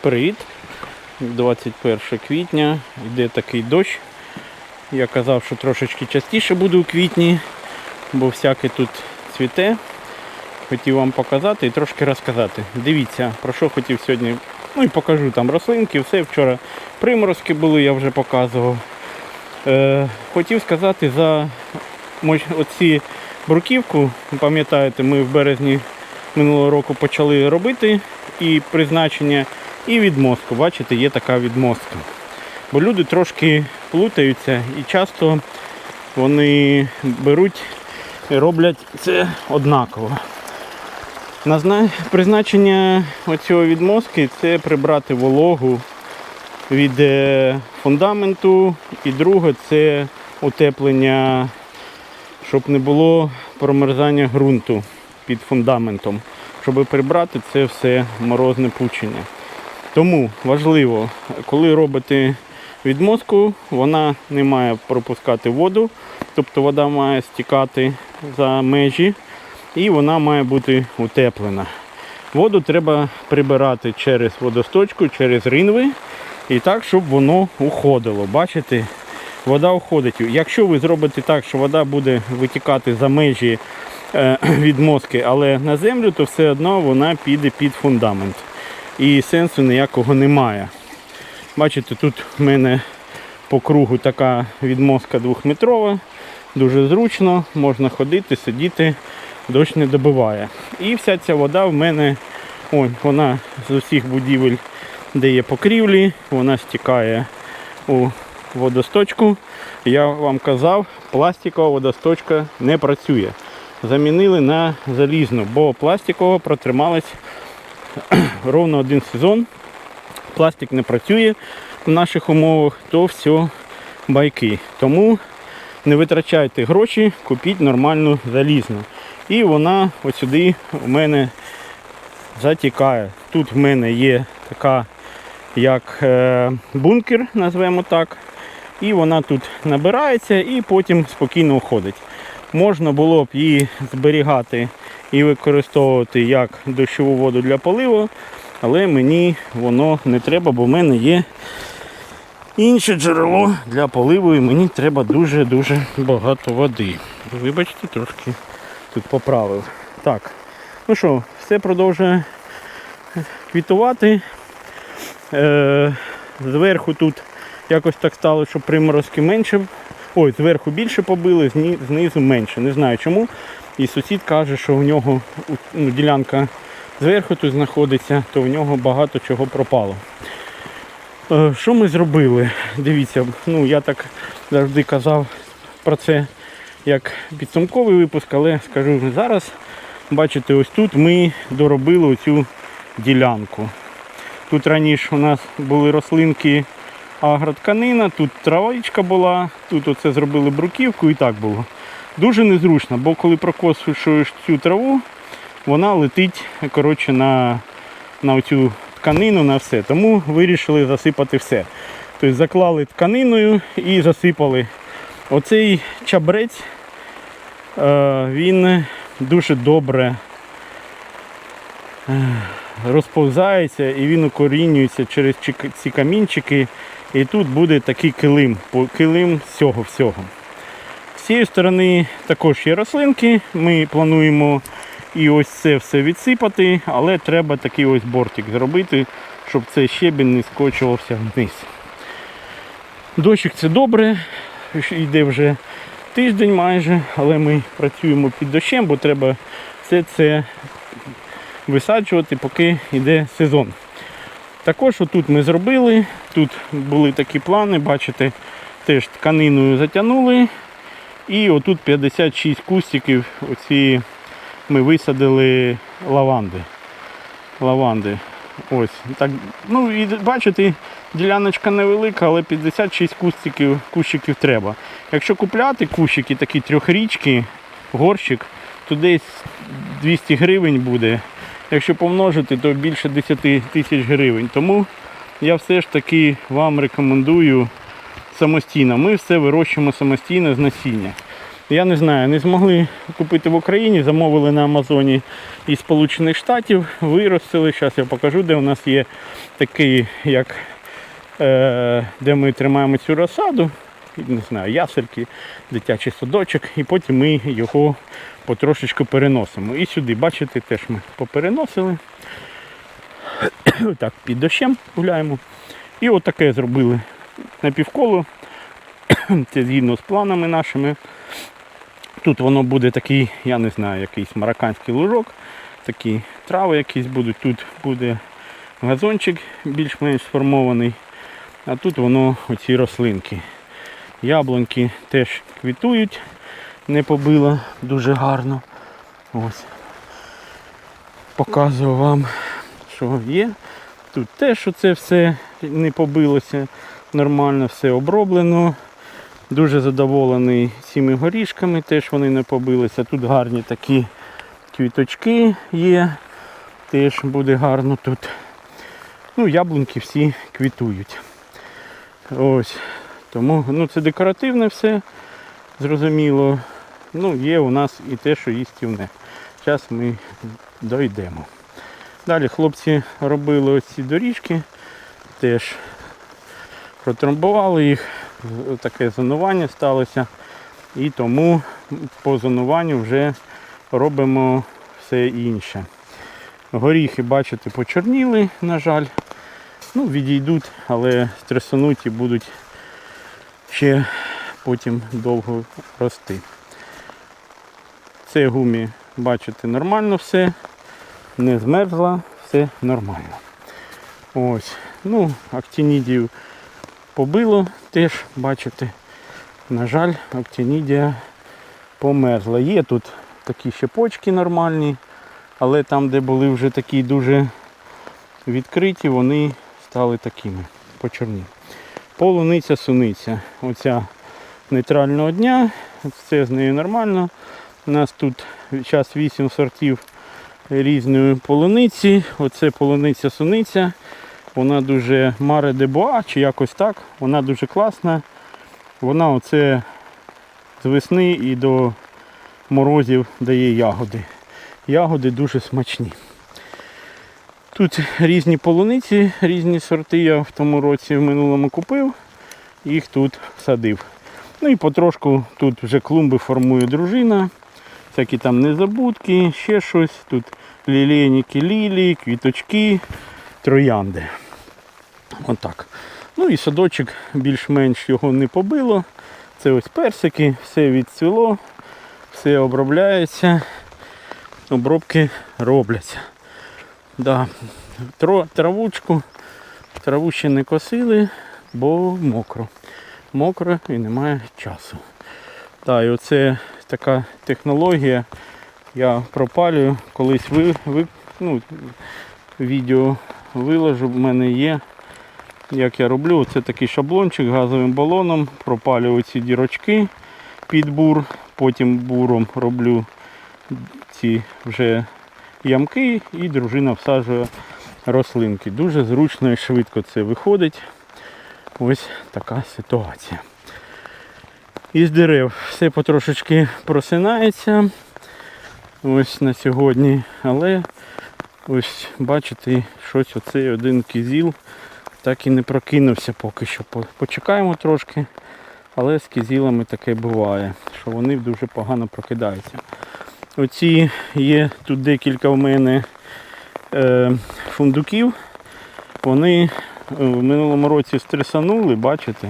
Привіт! 21 квітня, йде такий дощ. Я казав, що трошечки частіше буде у квітні, бо всяке тут цвіте. Хотів вам показати і трошки розказати. Дивіться, про що хотів сьогодні. Ну і покажу там рослинки, все. Вчора приморозки були, я вже показував. Е, хотів сказати за оці бруківку. Пам'ятаєте, ми в березні минулого року почали робити і призначення, і відмостку. Бачите, є така відмостка. Бо люди трошки плутаються і часто вони беруть і роблять це однаково. Призначення оцього відмостки це прибрати вологу від е, фундаменту, і друге це утеплення, щоб не було промерзання ґрунту під фундаментом, щоб прибрати це все морозне пучення. Тому важливо, коли робите відмозку, вона не має пропускати воду, тобто вода має стікати за межі і вона має бути утеплена. Воду треба прибирати через водосточку, через ринви і так, щоб воно уходило. Бачите, вода уходить. Якщо ви зробите так, що вода буде витікати за межі е, від але на землю, то все одно вона піде під фундамент. І сенсу ніякого немає. Бачите, тут в мене по кругу така відмозка двохметрова, дуже зручно, можна ходити, сидіти, дощ не добиває. І вся ця вода в мене, ой, вона з усіх будівель, де є покрівлі, вона стікає у водосточку. Я вам казав, пластикова водосточка не працює. Замінили на залізну, бо пластикова протрималась ровно один сезон. Пластик не працює в наших умовах, то все байки. Тому не витрачайте гроші, купіть нормальну залізну. І вона ось сюди у мене затікає. Тут в мене є така як е, бункер, назвемо так. І вона тут набирається і потім спокійно уходить. Можна було б її зберігати і використовувати як дощову воду для поливу, але мені воно не треба, бо в мене є інше джерело для поливу і мені треба дуже-дуже багато води. Вибачте, трошки тут поправив. Так, ну що, все продовжує квітувати. Е, зверху тут якось так стало, що приморозки менше. Ой, зверху більше побили, знизу менше. Не знаю чому. І сусід каже, що в нього ну, ділянка зверху тут знаходиться, то в нього багато чого пропало. Е, Що ми зробили? Дивіться, ну я так завжди казав про це як підсумковий випуск, але скажу зараз. Бачите, ось тут ми доробили оцю ділянку. Тут раніше у нас були рослинки агротканина, тут травичка була, тут оце зробили бруківку і так було. Дуже незручно, бо коли прокосуєш цю траву, вона летить коротше, на, на цю тканину, на все. Тому вирішили засипати все. Тобто заклали тканиною і засипали. Оцей чабрець, е, він дуже добре е, розповзається і він укорінюється через ці камінчики. І тут буде такий килим, килим з цього всього. З цієї сторони також є рослинки. Ми плануємо і ось це все відсипати, але треба такий ось бортик зробити, щоб цей щебінь не скочувався вниз. Дощик це добре, йде вже тиждень майже, але ми працюємо під дощем, бо треба все це висаджувати, поки йде сезон. Також отут ми зробили, тут були такі плани, бачите, теж тканиною затягнули. І отут 56 кустиків оці ми висадили лаванди. Лаванди. Ось. Так, ну і бачите, діляночка невелика, але 56 кустиків, кущиків треба. Якщо купляти кущики, такі трьохрічки, горщик, то десь 200 гривень буде. Якщо помножити, то більше 10 тисяч гривень. Тому я все ж таки вам рекомендую самостійно. Ми все вирощуємо самостійно з насіння. Я не знаю, не змогли купити в Україні, замовили на Амазоні із Сполучених Штатів, виростили. Зараз я покажу, де у нас є такий, як е, де ми тримаємо цю розсаду, не знаю, ясельки, дитячий садочок, і потім ми його потрошечку переносимо. І сюди, бачите, теж ми попереносили. Так, під дощем гуляємо. І отаке зробили на півколо. Це згідно з планами нашими. Тут воно буде такий, я не знаю, якийсь марокканський лужок, такі трави якісь будуть. Тут буде газончик більш-менш сформований. А тут воно оці рослинки. Яблуньки теж квітують, не побило дуже гарно. Ось. Показую вам, що є. Тут теж оце все не побилося. Нормально все оброблено. Дуже задоволений цими горішками, теж вони не побилися. Тут гарні такі квіточки є. Теж буде гарно тут. Ну, яблунки всі квітують. Ось. Тому ну, це декоративне все, зрозуміло. Ну, є у нас і те, що їстівне. Зараз ми дойдемо. Далі хлопці робили ось ці доріжки, теж протрамбували їх, таке зонування сталося. І тому по зонуванню вже робимо все інше. Горіхи, бачите, почорніли, на жаль. Ну, відійдуть, але стресануті будуть ще потім довго рости. Це гумі, бачите, нормально все, не змерзла, все нормально. Ось. Ну, актинідію побило теж, бачите. На жаль, актинідія померзла. Є тут такі ще почки нормальні, але там, де були вже такі дуже відкриті, вони стали такими почорні. Полуниця, суниця. Оця нейтрального дня. Це з нею нормально. У нас тут зараз 8 сортів різної полуниці. Оце полуниця суниця. Вона дуже маре де боа, чи якось так. Вона дуже класна. Вона оце з весни і до морозів дає ягоди. Ягоди дуже смачні. Тут різні полуниці, різні сорти я в тому році в минулому купив, їх тут садив. Ну і потрошку тут вже клумби формує дружина, всякі там незабудки, ще щось. Тут лілейники лілії, квіточки, троянди. Отак. Ну і садочок більш-менш його не побило. Це ось персики, все відцвіло, все обробляється, обробки робляться. Да. Травучку, траву ще не косили, бо мокро. Мокро і немає часу. Так, і оце така технологія. Я пропалюю, колись ви, ви, ну, відео виложу, в мене є. Як я роблю, це такий шаблончик газовим балоном, пропалюю ці дірочки під бур, потім буром роблю ці вже ямки і дружина всаджує рослинки. Дуже зручно і швидко це виходить. Ось така ситуація. Із дерев все потрошечки просинається. Ось на сьогодні. Але ось бачите, щось оцей один кізіл так і не прокинувся поки що. Почекаємо трошки. Але з кізілами таке буває, що вони дуже погано прокидаються. Оці є тут декілька в мене е, фундуків. Вони е, в минулому році стресанули, бачите,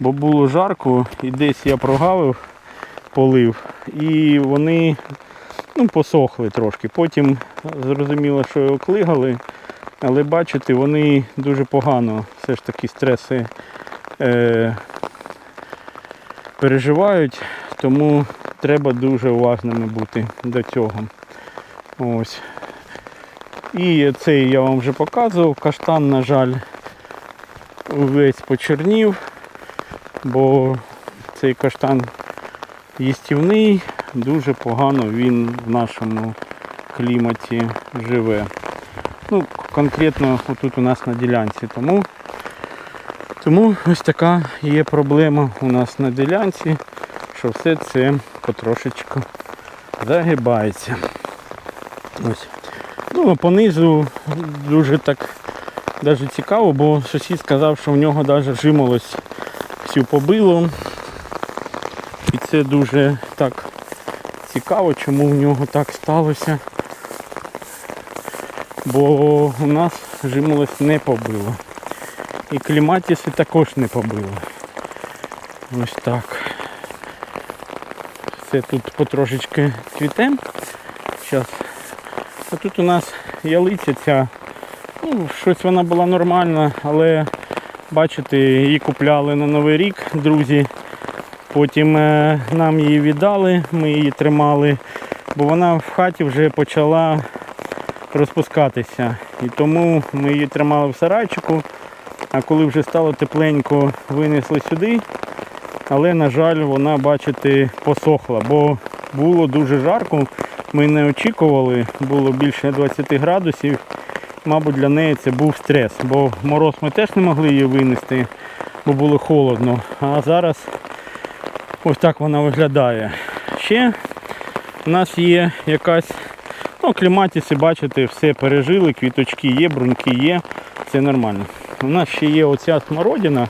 бо було жарко і десь я прогавив, полив, і вони ну, посохли трошки. Потім зрозуміло, що оклигали, але бачите, вони дуже погано все ж таки стреси е, переживають, тому треба дуже уважними бути до цього. Ось. І цей я вам вже показував. Каштан, на жаль, весь почернів, бо цей каштан їстівний, дуже погано він в нашому кліматі живе. Ну, конкретно отут у нас на ділянці. Тому, тому ось така є проблема у нас на ділянці, що все це потрошечку загибається. Ось. Ну, понизу дуже так даже цікаво, бо сусід сказав, що в нього навіть жимолость всю побило. І це дуже так цікаво, чому в нього так сталося. Бо у нас жимолость не побило. І кліматіси також не побило. Ось так. Все тут потрошечки цвіте. Зараз. А тут у нас ялиця ця. Ну, щось вона була нормальна, але бачите, її купляли на Новий рік, друзі. Потім е, нам її віддали, ми її тримали, бо вона в хаті вже почала розпускатися. І тому ми її тримали в сарайчику, а коли вже стало тепленько, винесли сюди. Але, на жаль, вона, бачите, посохла, бо було дуже жарко. Ми не очікували, було більше 20 градусів. Мабуть, для неї це був стрес, бо мороз ми теж не могли її винести, бо було холодно. А зараз ось так вона виглядає. Ще у нас є якась, ну, кліматіси, бачите, все пережили, квіточки є, бруньки є, це нормально. У нас ще є оця смородина,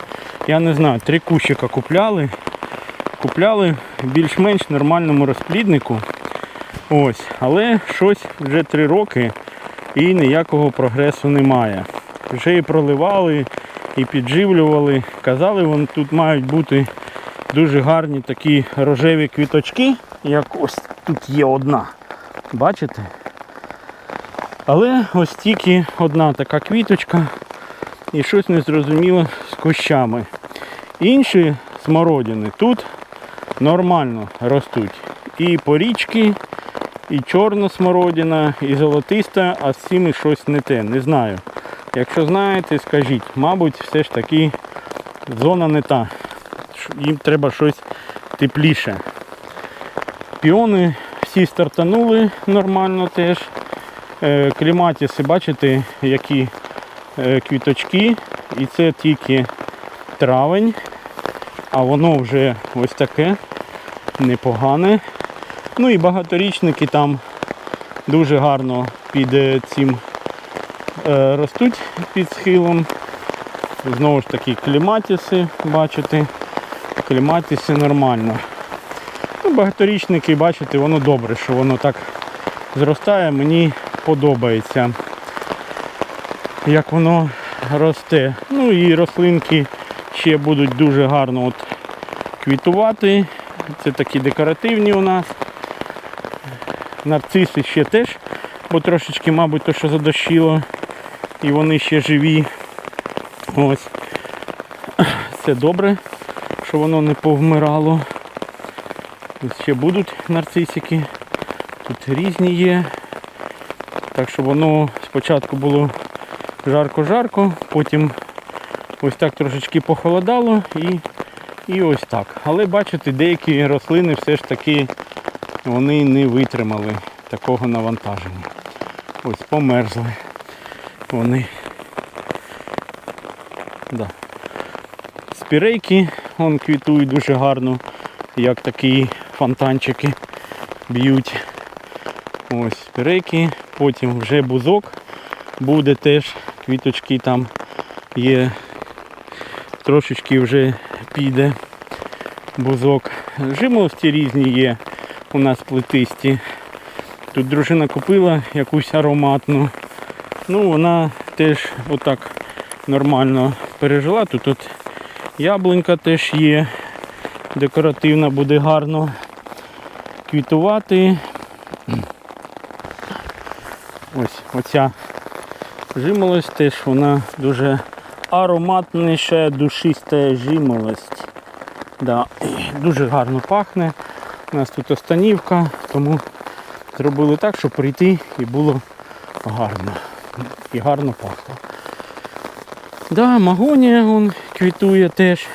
я не знаю, три кущика купляли. Купляли більш-менш нормальному розпліднику. Ось, але щось вже три роки і ніякого прогресу немає. Вже і проливали, і підживлювали. Казали, вони тут мають бути дуже гарні такі рожеві квіточки, як ось тут є одна. Бачите? Але ось тільки одна така квіточка і щось незрозуміло з кущами. Інші смородини тут нормально ростуть. І порічки, і чорна смородина, і золотиста, а з цими щось не те. Не знаю. Якщо знаєте, скажіть, мабуть, все ж таки зона не та. Їм треба щось тепліше. Піони всі стартанули нормально теж. Е, Кліматіси, бачите, які е, квіточки. І це тільки травень, а воно вже ось таке непогане. Ну і багаторічники там дуже гарно під е, цим ростуть під схилом. Знову ж таки кліматіси, бачите, кліматіси нормально. Ну, багаторічники, бачите, воно добре, що воно так зростає, мені подобається, як воно росте. Ну і рослинки ще будуть дуже гарно от квітувати. Це такі декоративні у нас. Нарциси ще теж, бо трошечки, мабуть, то, що задощило, і вони ще живі. Ось. Це добре, що воно не повмирало. Ось ще будуть нарцисики. Тут різні є. Так що воно спочатку було жарко-жарко, потім ось так трошечки похолодало і, і ось так. Але бачите, деякі рослини все ж таки вони не витримали такого навантаження. Ось померзли. Вони. Да. Спірейки вон квітують дуже гарно, як такі фонтанчики б'ють. Ось спірейки, потім вже бузок буде теж, квіточки там є, трошечки вже піде бузок. Жимолості різні є у нас плетисті. Тут дружина купила якусь ароматну. Ну вона теж отак нормально пережила. Тут от яблунька теж є. Декоративна буде гарно квітувати. Оця жимолость теж вона дуже ароматніша, душиста жимолость. Да, дуже гарно пахне. У нас тут останівка, тому зробили так, щоб прийти і було гарно. І гарно пахло. Да, магонія вон квітує теж.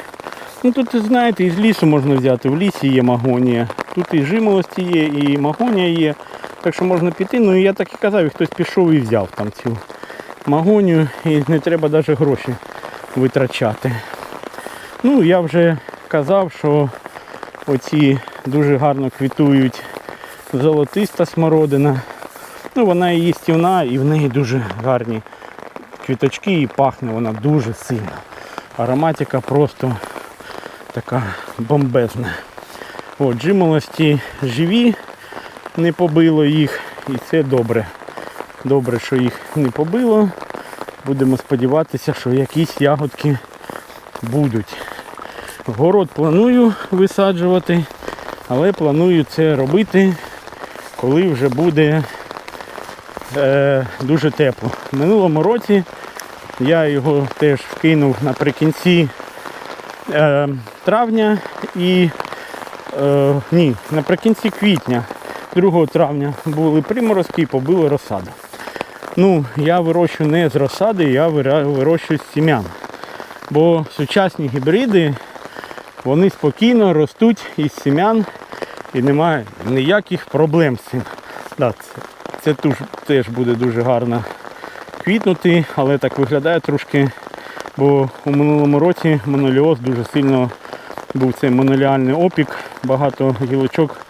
Ну тут, знаєте, із лісу можна взяти. В лісі є магонія. Тут і жимолості є, і магонія є. Так що можна піти. Ну і я так і казав, і хтось пішов і взяв там цю магонію і не треба навіть гроші витрачати. Ну, я вже казав, що Оці дуже гарно квітують золотиста смородина. Ну, вона і їстівна, і в неї дуже гарні квіточки і пахне вона дуже сильно. Ароматика просто така бомбезна. От, жимолості живі, не побило їх, і це добре. Добре, що їх не побило. Будемо сподіватися, що якісь ягодки будуть. Город планую висаджувати, але планую це робити, коли вже буде е, дуже тепло. Минулому році я його теж вкинув наприкінці е, травня і е, ні, наприкінці квітня, 2 травня були приморозки і побили розсаду. Ну, я вирощую не з розсади, я вирощую з сім'ян. Бо сучасні гібриди вони спокійно ростуть із сім'ян і немає ніяких проблем з цим. Да, це це теж буде дуже гарно квітнути, але так виглядає трошки, бо у минулому році моноліоз дуже сильно був цей моноліальний опік, багато гілочок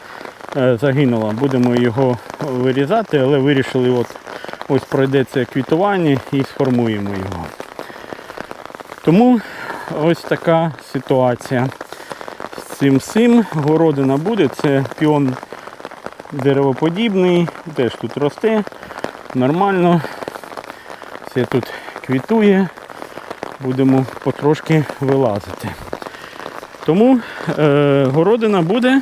е, загинуло. Будемо його вирізати, але вирішили, от ось пройде це квітування і сформуємо його. Тому ось така ситуація з цим всім. Городина буде, це піон деревоподібний, теж тут росте нормально. Все тут квітує, будемо потрошки вилазити. Тому е, городина буде,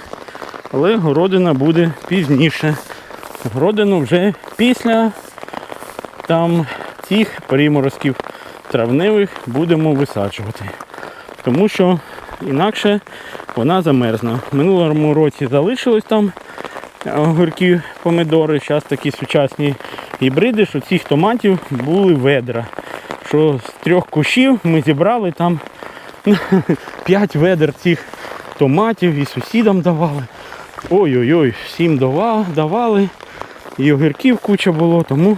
але городина буде пізніше. Городину вже після там цих приморозків травневих будемо висаджувати. Тому що інакше вона замерзне. В минулому році залишилось там огірки, помидори, зараз такі сучасні гібриди, що цих томатів були ведра. Що з трьох кущів ми зібрали там 5 ведер цих томатів і сусідам давали. Ой-ой-ой, всім дава- давали. І огірків куча було, тому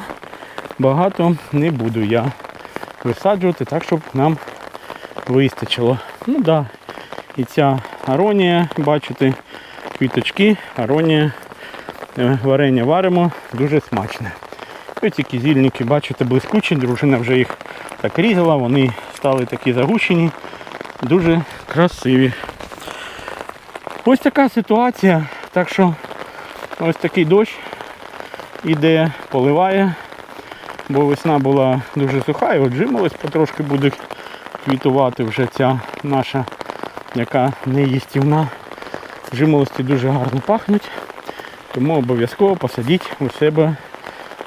багато не буду я висаджувати, так щоб нам вистачило. Ну так, да. і ця аронія, бачите, квіточки, аронія, е, варення варимо, дуже смачне. Ось ці кізільники, бачите, блискучі, дружина вже їх так різала, вони стали такі загущені, дуже красиві. Ось така ситуація, так що ось такий дощ іде, поливає, бо весна була дуже суха, і от жимолось потрошки буде квітувати вже ця наша, яка не їстівна. Жимолості дуже гарно пахнуть, тому обов'язково посадіть у себе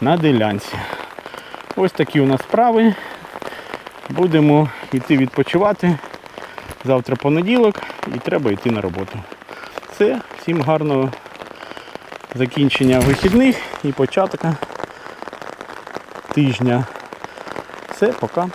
на ділянці. Ось такі у нас справи. Будемо йти відпочивати. Завтра понеділок і треба йти на роботу. Все, всім гарного закінчення вихідних і початка тижня. Все, пока.